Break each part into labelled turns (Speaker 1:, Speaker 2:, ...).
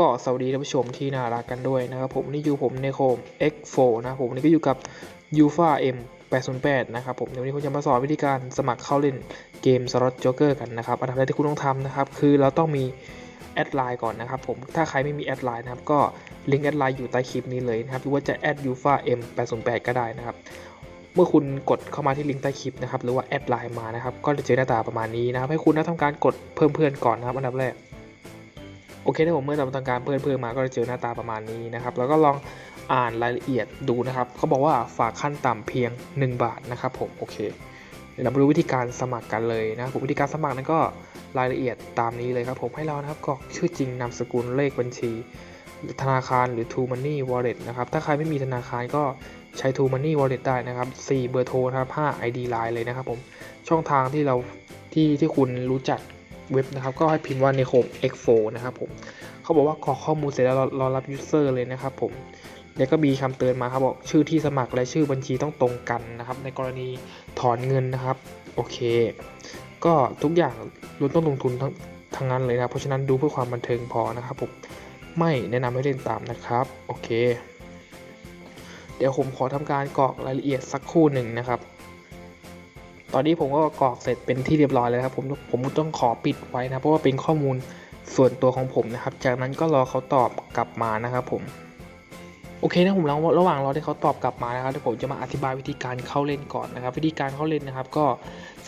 Speaker 1: ก็สวัสดีท่านผู้ชมที่น่ารักกันด้วยนะครับผมนี่อยู่ผมในโคม X4 นะผมนี่ก็อยู่กับ u f a M 808นะครับผมเดี๋ยววันนี้ผมจะมาสอนวิธีการสมัครเข้าเล่นเกมสล็อตโจ๊กเกอร์กันนะครับอันดับแรกที่คุณต้องทำนะครับคือเราต้องมีแอดไลน์ก่อนนะครับผมถ้าใครไม่มีแอดไลน์นะครับก็ลิงก์แอดไลน์อยู่ใต้คลิปนี้เลยนะครับหรือว่าจะแอด u f a M 808ก็ได้นะครับเมื่อคุณกดเข้ามาที่ลิงก์ใต้คลิปนะครับหรือว่าแอดไลน์มานะครับก็จะเจอหน้าตาประมาณนี้นะครับให้คุณนะทำการกดเพิ่มเพื่อนก่อนนะครับอันดับแรก โอเคถ้าผมเมื่อเราทำการเพิ่มเพิ่มมาก็จะเจอหน้าตาประมาณนี้นะครับ แล้วก็ลองอ่านรายละเอียดดูนะครับเขาบอกว่าฝากขั้นต่ำเพียง 1 บาทนะครับผมโอเคเดี๋ยวเรามาดูวิธีการสมัครกันเลยนะครับผมวิธีการสมัครนั้นก็รายละเอียดตามนี้เลยครับผมให้เรานะครับกรอกชื่อจริงนามสกุลเลขบัญชี ธนาคารหรือ True Money Wallet นะครับถ้าใครไม่มีธนาคารก็ใช้ True Money Wallet ได้นะครับ4เบอร์โทรนะครับ5 ID Line เลยนะครับผมช่องทางที่เราที่ที่คุณรู้จัก เว็บนะครับ ก็ให้พิมพ์ว่าในโคม X4 นะครับผมเขาบอกว่ากรอกข้อมูลเสร็จแล้วรอรอรับ user เลยนะครับผมแล้วก็มีคำเตือนมาครับบอกชื่อที่สมัครและชื่อบัญชีต้องตรงกันนะครับ ในกรณีถอนเงินนะครับ โอเค ก็ทุกอย่างล้นต้องลงทุนทั้งทั้งนั้นเลยนะเพราะฉะนั้นดูเพื่อความบันเทิงพอนะครับผมไม่แนะนำให้เล่นตามนะครับ โอเค เดี๋ยวผมขอทำการกรอกรายละเอียดสักครู่หนึ่งนะครับ ตอนนี้ผมก็กรอกเสร็จเป็นที่เรียบร้อยแล้วครับผมผมต้องขอปิดไว้นะเพราะว่าเป็นข้อมูลส่วนตัวของผมนะครับ จากนั้นก็รอเขาตอบกลับมานะครับผมโอเคนะผมระหว่างรอที่เขาตอบกลับมานะครับเดี๋ยวผมจะมาอธิบายวิธีการเข้าเล่นก่อนนะครับ วิธีการเข้าเล่นนะครับ ก็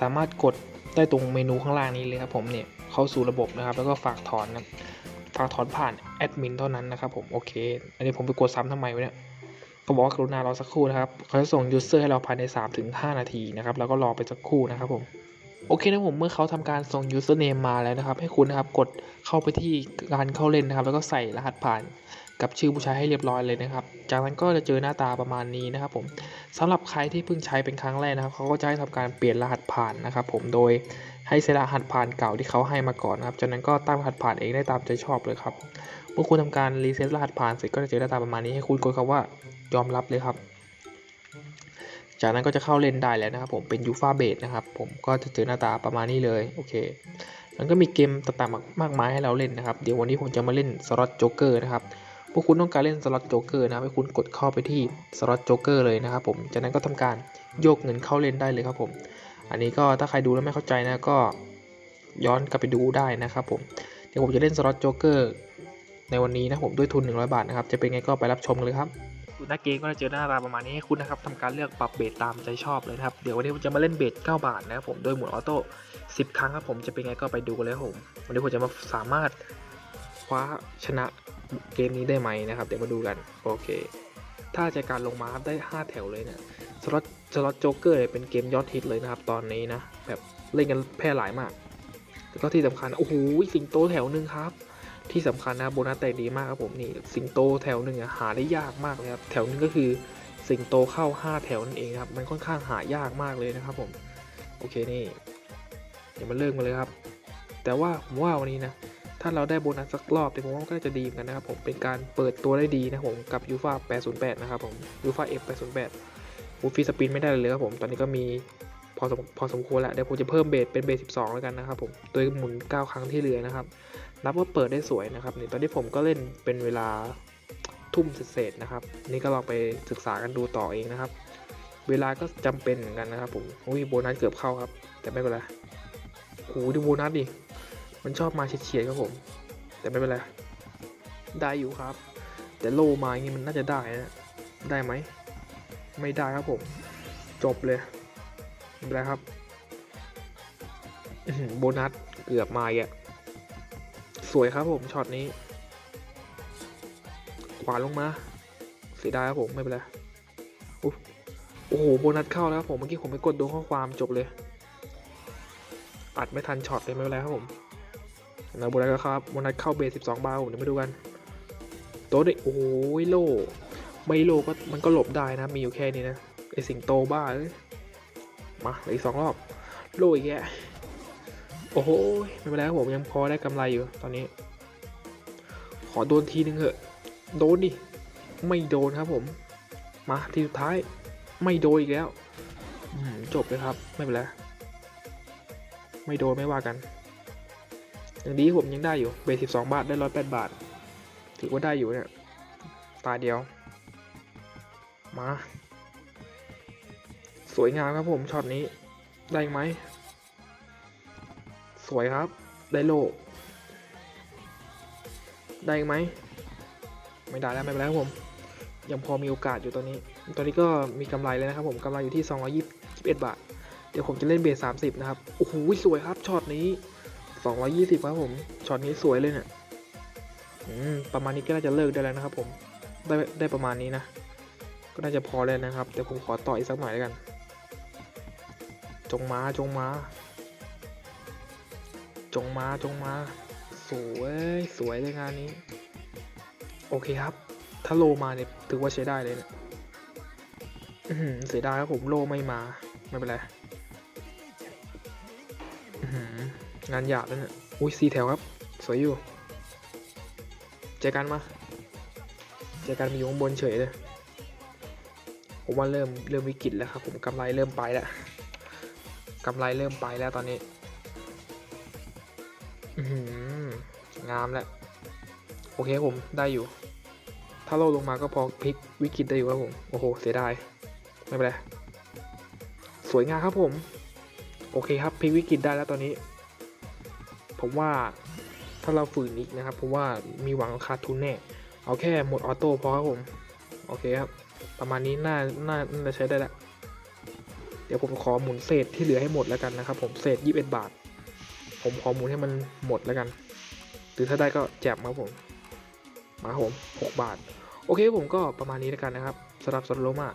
Speaker 1: สามารถกดได้ตรงเมนูข้างล่างนี้เลยครับผมเนี่ยเข้าสู่ระบบนะครับ แล้วก็ฝากถอนนะฝากถอนผ่านแอดมินเท่านั้นนะครับผมโอเคอันนี้ผมไปกดซ้ำทำไมวะเนี่ย เขาบอกว่ากรุณารอสักครู่นะครับเขาจะส่งยูเซอร์ให้เราภายใน 3-5 นาทีนะครับแล้วก็รอไปสักครู่นะครับผมโอเคนะผมเมื่อเขาทำการส่ง username มาแล้วนะครับ ให้คุณนะครับกดเข้าไปที่การเข้าเล่นนะครับ แล้วก็ใส่รหัสผ่านกับชื่อผู้ใช้ให้เรียบร้อยเลยนะครับ จากนั้นก็จะเจอหน้าตาประมาณนี้นะครับผมสำหรับใครที่เพิ่งใช้เป็นครั้งแรกนะครับเขาก็จะให้ทำการเปลี่ยนรหัสผ่านนะครับ ผมโดย ให้ใส่รหัสผ่านเก่าที่เขาให้มาก่อนนะครับ จากนั้นก็ตั้งรหัสผ่านเองได้ตามใจชอบเลยครับ เมื่อคุณทำการรีเซ็ตรหัสผ่านเสร็จก็จะเจอหน้าตาประมาณนี้ให้คุณกดคำว่ายอมรับเลยครับ จากนั้นก็จะเข้าเล่นได้แล้วนะครับ ผมเป็นยูฟาเบสนะครับ ผมก็จะเจอหน้าตาประมาณนี้เลยโอเคมันก็มีเกมต่างๆมากมายให้เราเล่นนะครับ เดี๋ยววันนี้ผมจะมาเล่นสล็อตโจ๊กเกอร์นะครับพวกคุณต้องการเล่นสล็อตโจ๊กเกอร์นะครับให้คุณกดเข้าไปที่สล็อตโจ๊กเกอร์เลยนะครับผม จากนั้นก็ทำการโยกเงินเข้าเล่นได้เลยครับผม อันนี้ก็ถ้าใครดูแล้วไม่เข้าใจนะก็ย้อนกลับไปดูได้นะครับผม เดี๋ยวผมจะเล่นสล็อตโจ๊กเกอร์ในวันนี้นะผมด้วยทุน 100 บาทนะครับ จะเป็นไงก็ไปรับชมเลยครับหน้าเกมก็จะเจอหน้าตาประมาณนี้ให้คุณนะครับทำการเลือกปรับเบสตามใจชอบเลยครับ เดี๋ยววันนี้ผมจะมาเล่นเบส9บาทนะครับผม โดยหมุนออโต้10 ครั้งครับผม จะเป็นไงก็ไปดูกันเลยครับผม วันนี้ผมจะมาสามารถคว้าชนะเกมนี้ได้ไหมนะครับ เดี๋ยวมาดูกัน โอเค ถ้าจาการลงมาได้ 5 แถวเลยเนะ สล็อตสล็อตโจ๊กเกอร์เป็นเกมยอดฮิตเลยนะครับตอนนี้นะ แบบเล่นกันแพร่หลายมาก แล้วก็ที่สำคัญ โอ้โห สิงโตแถวหนึ่งครับ ที่สำคัญนะโบนัสแตกดีมากครับผมนี่สิงโตแถวหนึ่งอะหาได้ยากมากเลยครับ แถวนึงก็คือสิงโตเข้า 5 แถวนั่นเองครับ มันค่อนข้างหายากมากเลยนะครับผม โอเคนี่ เดี๋ยวมาเริ่มกันเลยครับ แต่ว่าผมว่าวันนี้นะ ถ้าเราได้โบนัสสักรอบเนี่ยผมว่าก็จะดีเหมือนกันนะครับผม เป็นการเปิดตัวได้ดีนะผมกับยูฟ่า808 นะครับผมยูฟ่า F 808 วูฟีสปินไม่ได้เลยครับผม ตอนนี้ก็มีพอสมพอสมควรแล้วเดี๋ยวผมจะเพิ่มเบสเป็นเบส 12 แล้วกันนะครับผม โดยหมุน 9 ครั้งที่เหลือนะครับ นับว่าเปิดได้สวยนะครับนี่ตอนนี้ผมก็เล่นเป็นเวลาทุ่มเศษนะครับ นี่ก็ลองไปศึกษากันดูต่อเองนะครับ เวลาก็จำเป็นเหมือนกันนะครับผมอุ้ยโบนัสเกือบเข้าครับ แต่ไม่เป็นไรโอ้ดูโบนัสดิ มันชอบมาเฉียดๆครับผม แต่ไม่เป็นไร ได้อยู่ครับ แต่โลมาอย่างงี้มันน่าจะได้นะ ได้ไหม ไม่ได้ครับผม จบเลยไม่เป็นไรครับโบนัสเกือบมาอีกอะสวยครับผมช็อตนี้ ขวาลงมา เสียดายครับผมไม่เป็นไรโอ้โหโบนัสเข้าแล้วครับผมเมื่อกี้ผมไปกดดูข้อความจบเลย อัดไม่ทันช็อตเลยไม่เป็นไรครับผมนะโบนัสก็ครับโบนัสเข้าเบส12บาทผมเดี๋ยวมาดูกันโต๊ะเด็กโอ้ยโล ไม่โลก็มันก็หลบได้นะ มีอยู่แค่นี้นะไอสิงโตบ้าเอ้ยมาอีกสองรอบ โลอีกแกโอ้โหไม่เป็นไรครับผมยังพอได้กำไรอยู่ตอนนี้ ขอโดนทีนึงเถอะ โดนดิ ไม่โดนครับผม มาทีสุดท้าย ไม่โดนอีกแล้วอืจบเลยครับ ไม่เป็นไร ไม่โดนไม่ว่ากัน อย่างนี้ผมยังได้อยู่ เบสสิบสองบาทได้ร้อยแปดบาท ถือว่าได้อยู่เนี่ย ตาเดียว มา สวยงามครับผมช็อตนี้ ได้ไหม สวยครับ ได้โล ได้ไหม ไม่ได้แล้วไม่เป็นไรครับผม ยังพอมีโอกาสอยู่ตอนนี้ ตอนนี้ก็มีกำไรเลยนะครับผมกำไรอยู่ที่ 221 บาท เดี๋ยวผมจะเล่นเบส30 นะครับ โอ้โหสวยครับช็อตนี้ 220 ครับผมช็อตนี้สวยเลยเนี่ยประมาณนี้ก็น่าจะเลิกได้แล้วนะครับผม ได้ได้ประมาณนี้นะ น่าจะพอแล้วนะครับเดี๋ยวผมขอต่ออีกสักหน่อยแล้วกัน จงมาจงมา จงมาจงมา สวยสวยเลยงานนี้ โอเคครับ ถ้าโลมาเนี่ยถือว่าใช้ได้เลยเนี่ยเสียดายครับผมโลไม่มา ไม่เป็นไรงานหยาบแล้วเนี่ยอุ้ยสีแถวครับ สวยอยู่ เจอกันมา เจอกันมาอยู่ข้างบนเฉยเลย ผมว่าเริ่มเริ่มวิกฤตแล้วครับผมกำไรเริ่มไปแล้วกำไรเริ่มไปแล้วตอนนี้งามแล้วโอเคผมได้อยู่ ถ้าโลลงมาก็พอพลิกวิกฤตได้อยู่ครับผม โอ้โห เสียดาย ไม่เป็นไร สวยงามครับผม โอเคครับพลิกวิกฤตได้แล้วตอนนี้ ผมว่าถ้าเราฝืนอีกนะครับผมว่ามีหวังขาดทุนแน่ เอาแค่หมดออโต้พอครับผม โอเคครับ ประมาณนี้น่าน่าน่าจะใช้ได้แล้วเดี๋ยวผมขอหมุนเศษที่เหลือให้หมดแล้วกันนะครับ ผมเศษ21บาท ผมขอหมุนให้มันหมดแล้วกัน หรือถ้าได้ก็แจกครับผม มาผม6บาท โอเคผมก็ประมาณนี้แล้วกันนะครับสำหรับสโลมา